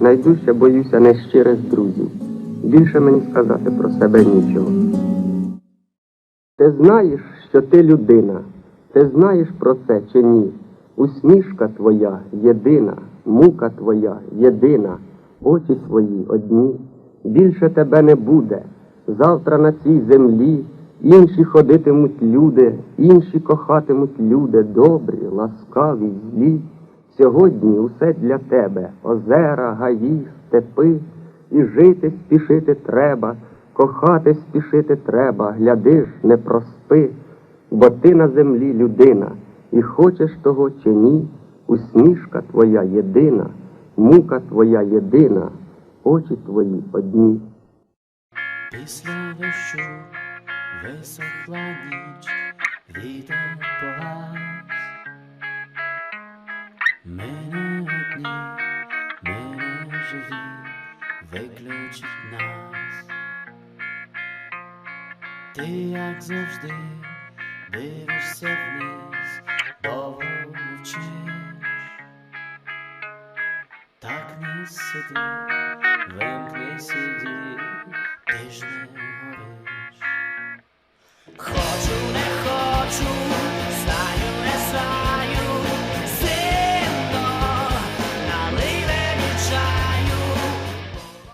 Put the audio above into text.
найдужче боюся нещирих друзів. Більше мені сказати про себе нічого. Ти знаєш, що ти людина, ти знаєш про це чи ні? Усмішка твоя єдина, мука твоя єдина, очі твої одні. Більше тебе не буде. Завтра на цій землі інші ходитимуть люди, інші кохатимуть люди, добрі, ласкаві, злі. Сьогодні усе для тебе. Озера, гаї, степи, і жити спішити треба, кохати спішити треба, глядиш, не проспи, бо ти на землі людина, і хочеш того чи ні, усмішка твоя єдина, мука твоя єдина, очі твої одні. Після дощу висохла ніч, вітер погас. Виключить нас. Ти, як завжди, дивишся вниз, довго мовчиш. Так не сиди, вимкни